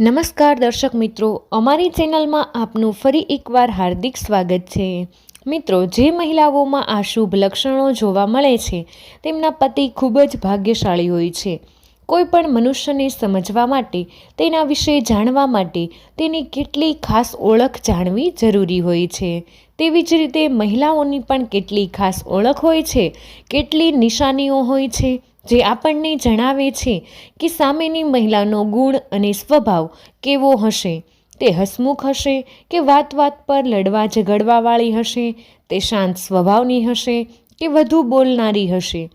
નમસ્કાર દર્શક મિત્રો, અમારી ચેનલમાં આપનું ફરી એકવાર હાર્દિક સ્વાગત છે. મિત્રો, જે મહિલાઓમાં આ શુભ લક્ષણો જોવા મળે છે, તેમના પતિ ખૂબ જ ભાગ્યશાળી હોય છે. કોઈ પણ મનુષ્યને સમજવા માટે, તેના વિશે જાણવા માટે, તેની કેટલી ખાસ ઓળખ જાણવી જરૂરી હોય છે. તેવી જ રીતે મહિલાઓની પણ કેટલી ખાસ ઓળખ હોય છે, કેટલી નિશાનીઓ હોય છે જે આપણને જણાવે છે કે સામેની મહિલાનો ગુણ અને સ્વભાવ કેવો હશે? તે હસમુખ હશે કે વાત વાત પર લડવા ઝઘડવાવાળી હશે? તે શાંત સ્વભાવની હશે કે વધુ બોલનારી હશે?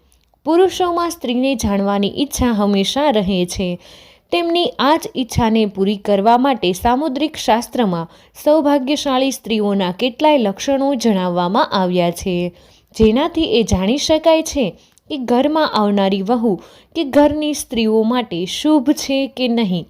પુરુષોમાં સ્ત્રીને જાણવાની ઈચ્છા હંમેશા રહે છે. તેમની આ જ ઈચ્છાને પૂરી કરવા માટે સામુદ્રિક શાસ્ત્રમાં સૌભાગ્યશાળી સ્ત્રીઓના કેટલાય લક્ષણો જણાવવામાં આવ્યા છે. જેનાથી એ જાણી શકાય છે કે ઘરમાં આવનારી વહુ કે ઘરની સ્ત્રીઓ માટે શુભ છે કે નહીં?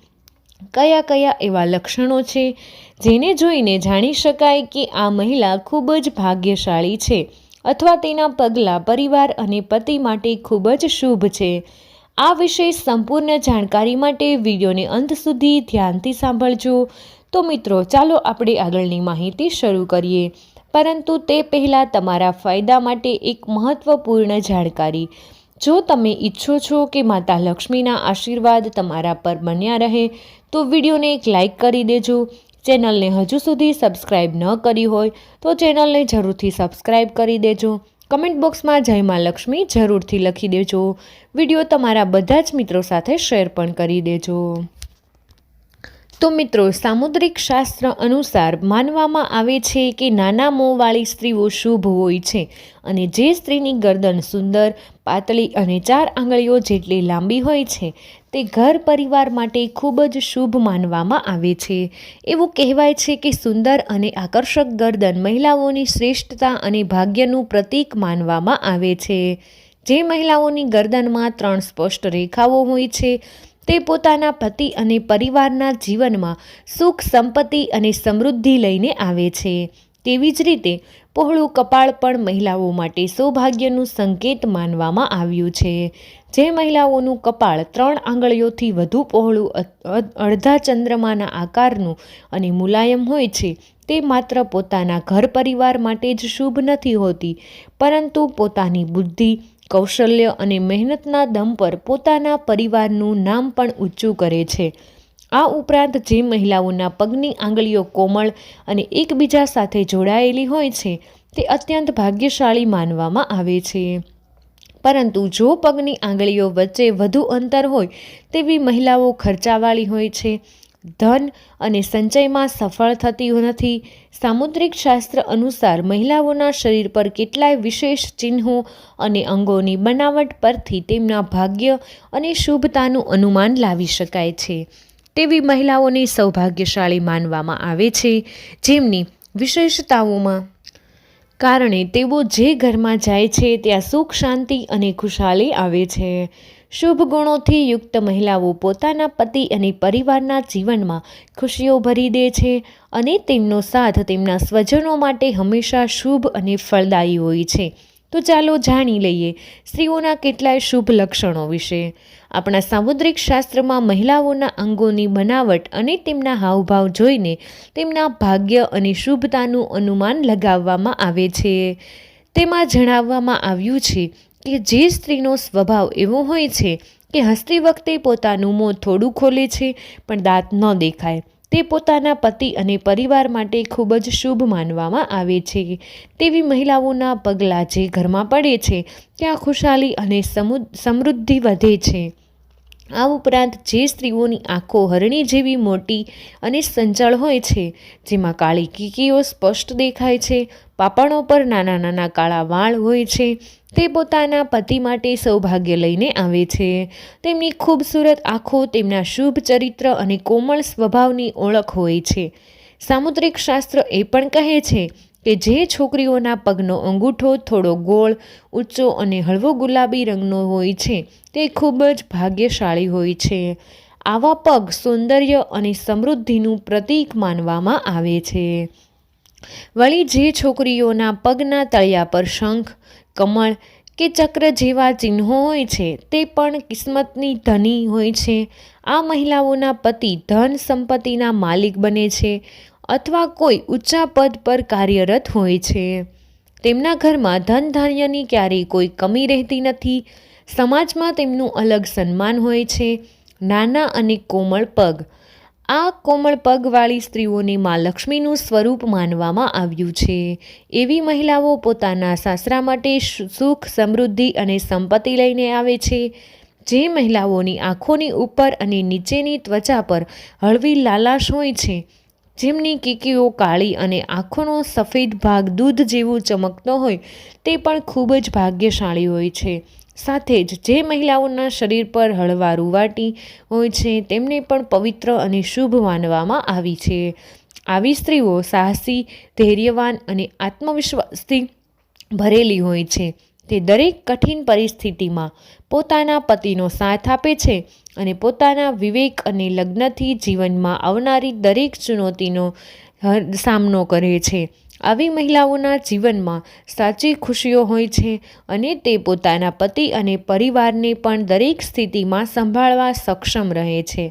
કયા કયા એવા લક્ષણો છે? જેને જોઈને જાણી શકાય કે આ મહિલા ખૂબ જ ભાગ્યશાળી છે અથવા તેના પગલાં પરિવાર અને પતિ માટે ખૂબ જ શુભ છે. આ વિશે સંપૂર્ણ જાણકારી માટે વિડીયોને અંત સુધી ધ્યાનથી સાંભળજો. તો મિત્રો, ચાલો આપણે આગળની માહિતી શરૂ કરીએ. પરંતુ તે પહેલાં તમારા ફાયદા માટે એક મહત્ત્વપૂર્ણ જાણકારી. જો તમે ઈચ્છો છો કે માતા લક્ષ્મીના આશીર્વાદ તમારા પર બન્યા રહે, તો વિડીયોને એક લાઇક કરી દેજો. ચેનલને હજુ સુધી સબસ્ક્રાઇબ ન કરી હોય, તો ચેનલને જરૂરથી સબસ્ક્રાઈબ કરી દેજો. કમેન્ટ બોક્સમાં જય મા લક્ષ્મી જરૂરથી લખી દેજો. વીડિયો તમારા બધા જ મિત્રો સાથે શેર પણ કરી દેજો. તો મિત્રો, સામુદ્રિક શાસ્ત્ર અનુસાર માનવામાં આવે છે કે નાના મોંવાળી સ્ત્રીઓ શુભ હોય છે અને જે સ્ત્રીની ગરદન સુંદર, પાતળી અને ચાર આંગળીઓ જેટલી લાંબી હોય છે, તે ઘર પરિવાર માટે ખૂબ જ શુભ માનવામાં આવે છે. એવું કહેવાય છે કે સુંદર અને આકર્ષક ગરદન મહિલાઓની શ્રેષ્ઠતા અને ભાગ્યનું પ્રતીક માનવામાં આવે છે. જે મહિલાઓની ગરદનમાં ત્રણ સ્પષ્ટ રેખાઓ હોય છે તે પોતાના પતિ અને પરિવારના જીવનમાં સુખ, સંપત્તિ અને સમૃદ્ધિ લઈને આવે છે. તેવી જ રીતે પહોળું કપાળ પણ મહિલાઓ માટે સૌભાગ્યનું સંકેત માનવામાં આવ્યું છે. જે મહિલાઓનું કપાળ ત્રણ આંગળીઓથી વધુ પહોળું અડધા ચંદ્રમાના આકારનું અને મુલાયમ હોય છે, તે માત્ર પોતાના ઘર પરિવાર માટે જ શુભ નથી હોતી, પરંતુ પોતાની બુદ્ધિ કૌશલ્ય અને મહેનતના દમ પર પોતાના પરિવારનું નામ પણ ઊંચું કરે છે. આ ઉપરાંત જે મહિલાઓના પગની આંગળીઓ કોમળ અને એકબીજા સાથે જોડાયેલી હોય છે, તે અત્યંત ભાગ્યશાળી માનવામાં આવે છે. પરંતુ જો પગની આંગળીઓ વચ્ચે વધુ અંતર હોય, તેવી મહિલાઓ ખર્ચાવાળી હોય છે ધન અને સંચયમાં સફળ થતી નથી. સામુદ્રિક શાસ્ત્ર અનુસાર મહિલાઓના શરીર પર કેટલાય વિશેષ ચિહ્નો અને અંગોની બનાવટ પરથી તેમના ભાગ્ય અને શુભતાનું અનુમાન લાવી શકાય છે. તેવી મહિલાઓને સૌભાગ્યશાળી માનવામાં આવે છે. જેમની વિશેષતાઓમાં કારણે તેઓ જે ઘરમાં જાય છે, ત્યાં સુખ, શાંતિ અને ખુશાલી આવે છે. શુભ ગુણોથી યુક્ત મહિલાઓ પોતાના પતિ અને પરિવારના જીવનમાં ખુશીઓ ભરી દે છે અને તેમનો સાથ તેમના સ્વજનો માટે હંમેશા શુભ અને ફળદાયી હોય છે. તો ચાલો જાણી લઈએ સ્ત્રીઓના કેટલાય શુભ લક્ષણો વિશે. આપણા સામુદ્રિક શાસ્ત્રમાં મહિલાઓના અંગોની બનાવટ અને તેમના હાવભાવ જોઈને તેમના ભાગ્ય અને શુભતાનું અનુમાન લગાવવામાં આવે છે. તેમાં જણાવવામાં આવ્યું છે કે જે સ્ત્રીનો સ્વભાવ એવો હોય છે કે હસતી વખતે પોતાનું મોં થોડું ખોલે છે, પણ દાંત ન દેખાય. તે પોતાના પતિ અને પરિવાર માટે ખૂબ જ શુભ માનવામાં આવે છે. તેવી મહિલાઓના પગલાં જે ઘરમાં પડે છે, ત્યાં ખુશાલી અને સમૃદ્ધિ વધે છે. આ ઉપરાંત જે સ્ત્રીઓની આંખો હરણી જેવી મોટી અને સંચળ હોય છે, જેમાં કાળી કીકીઓ સ્પષ્ટ દેખાય છે, પાપણો પર નાના નાના કાળા વાળ હોય છે, તે પોતાના પતિ માટે સૌભાગ્ય લઈને આવે છે. તેમની ખૂબસૂરત આંખો તેમના શુભ ચરિત્ર અને કોમળ સ્વભાવની ઓળખ હોય છે. સામુદ્રિક શાસ્ત્ર એ પણ કહે છે કે જે છોકરીઓના પગનો અંગૂઠો થોડો ગોળ, ઊંચો અને હળવો ગુલાબી રંગનો હોય છે, તે ખૂબ જ ભાગ્યશાળી હોય છે. આવા પગ સૌંદર્ય અને સમૃદ્ધિનું પ્રતીક માનવામાં આવે છે. વળી જે છોકરીઓના પગના તળિયા પર શંખ, કમળ કે ચક્ર જેવા ચિહ્નો હોય છે, તે પણ કિસ્મતની ધની હોય છે. આ મહિલાઓના પતિ ધન સંપત્તિના માલિક બને છે. અથવા કોઈ ઊંચા પદ પર કાર્યરત હોય છે. તેમના ઘરમાં ધન ધાન્યની ક્યારેય કોઈ કમી રહેતી નથી. સમાજમાં તેમનું અલગ સન્માન હોય છે. નાના અને કોમળ પગ. આ કોમળ પગવાળી સ્ત્રીઓને મા લક્ષ્મીનું સ્વરૂપ માનવામાં આવ્યું છે. એવી મહિલાઓ પોતાના સાસરા માટે સુખ, સમૃદ્ધિ અને સંપત્તિ લઈને આવે છે. જે મહિલાઓની આંખોની ઉપર અને નીચેની ત્વચા પર હળવી લાલાશ હોય છે. જેમની કીકીઓ કાળી અને આંખોનો સફેદ ભાગ દૂધ જેવું ચમકતો હોય, તે પણ ખૂબ જ ભાગ્યશાળી હોય છે. સાથે જ જે મહિલાઓના શરીર પર હળવા રૂવાટી હોય છે, તેમને પણ પવિત્ર અને શુભ માનવામાં આવી છે. આવી સ્ત્રીઓ સાહસી, ધૈર્યવાન અને આત્મવિશ્વાસથી ભરેલી હોય છે. તે દરેક કઠિન પરિસ્થિતિમાં પોતાના પતિનો સાથ આપે છે અને પોતાના વિવેક અને લગ્નથી જીવનમાં આવનારી દરેક ચુનૌતીનો સામનો કરે છે. આવી મહિલાઓના જીવનમાં સાચી ખુશીઓ હોય છે અને તે પોતાના પતિ અને પરિવારને પણ દરેક સ્થિતિમાં સંભાળવા સક્ષમ રહે છે.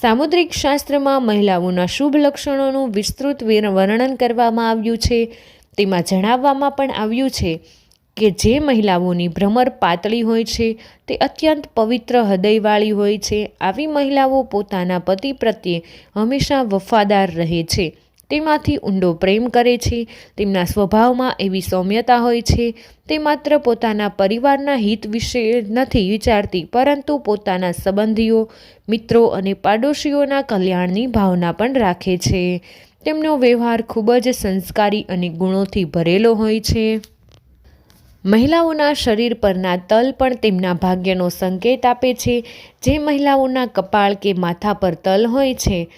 સામુદ્રિક શાસ્ત્રમાં મહિલાઓના શુભ લક્ષણોનું વિસ્તૃત વર્ણન કરવામાં આવ્યું છે. તેમાં જણાવવામાં પણ આવ્યું છે કે જે મહિલાઓની ભ્રમર પાતળી હોય છે, તે અત્યંત પવિત્ર હૃદયવાળી હોય છે. આવી મહિલાઓ પોતાના પતિ પ્રત્યે હંમેશા વફાદાર રહે છે. તેમાંથી ઊંડો પ્રેમ કરે છે. તેમના સ્વભાવમાં એવી સૌમ્યતા હોય છે. તે માત્ર પોતાના પરિવારના હિત વિશે નથી વિચારતી, પરંતુ પોતાના સંબંધીઓ, મિત્રો અને પાડોશીઓના કલ્યાણની ભાવના પણ રાખે છે. તેમનો વ્યવહાર ખૂબ જ સંસ્કારી અને ગુણોથી ભરેલો હોય છે. મહિલાઓના શરીર પરના તલ પણ તેમના ભાગ્યનો સંકેત આપે છે. જે મહિલાઓના કપાળ કે માથા પર તલ હોય છે,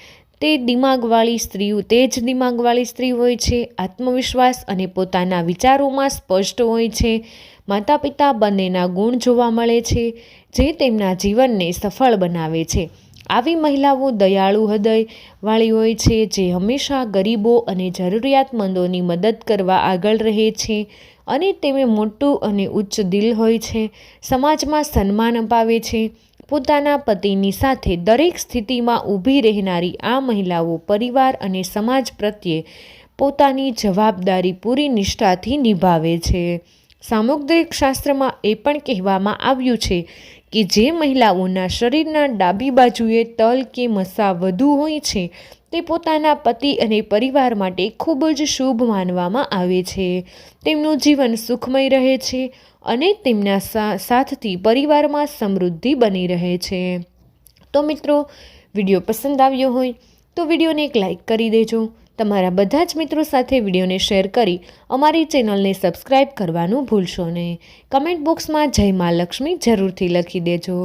તે દિમાગવાળી સ્ત્રીઓ તે જ દિમાગવાળી સ્ત્રી હોય છે. આત્મવિશ્વાસ અને પોતાના વિચારોમાં સ્પષ્ટ હોય છે. માતા પિતા બંનેના ગુણ જોવા મળે છે, જે તેમના જીવનને સફળ બનાવે છે. આવી મહિલાઓ દયાળુ હૃદય વાળી હોય છે, જે હંમેશા ગરીબો અને જરૂરિયાતમંદોની મદદ કરવા આગળ રહે છે. અને તેમે મોટું અને ઉચ્ચ દિલ હોય છે. સમાજમાં સન્માન અપાવે છે. પોતાના પતિની સાથે દરેક સ્થિતિમાં ઊભી રહેનારી આ મહિલાઓ પરિવાર અને સમાજ પ્રત્યે પોતાની જવાબદારી પૂરી નિષ્ઠાથી નિભાવે છે. સામુદ્રિક શાસ્ત્રમાં એ પણ કહેવામાં આવ્યું છે કે જે મહિલાઓના શરીરના ડાબી બાજુએ તલ કે મસા વધુ હોય છે તે પોતાના પતિ અને પરિવાર માટે ખૂબ જ શુભ માનવામાં આવે છે. તેમનું જીવન સુખમય રહે છે અને તેમના સાથથી પરિવારમાં સમૃદ્ધિ બની રહે છે. તો મિત્રો, વીડિયો પસંદ આવ્યો હોય તો વિડીયોને એક લાઈક કરી દેજો. તમારા બધા જ મિત્રો સાથે વિડીયોને શેર કરી અમારી ચેનલને સબસ્ક્રાઈબ કરવાનું ભૂલશો નહીં. કમેન્ટ બોક્સમાં જય મા લક્ષ્મી જરૂરથી લખી દેજો.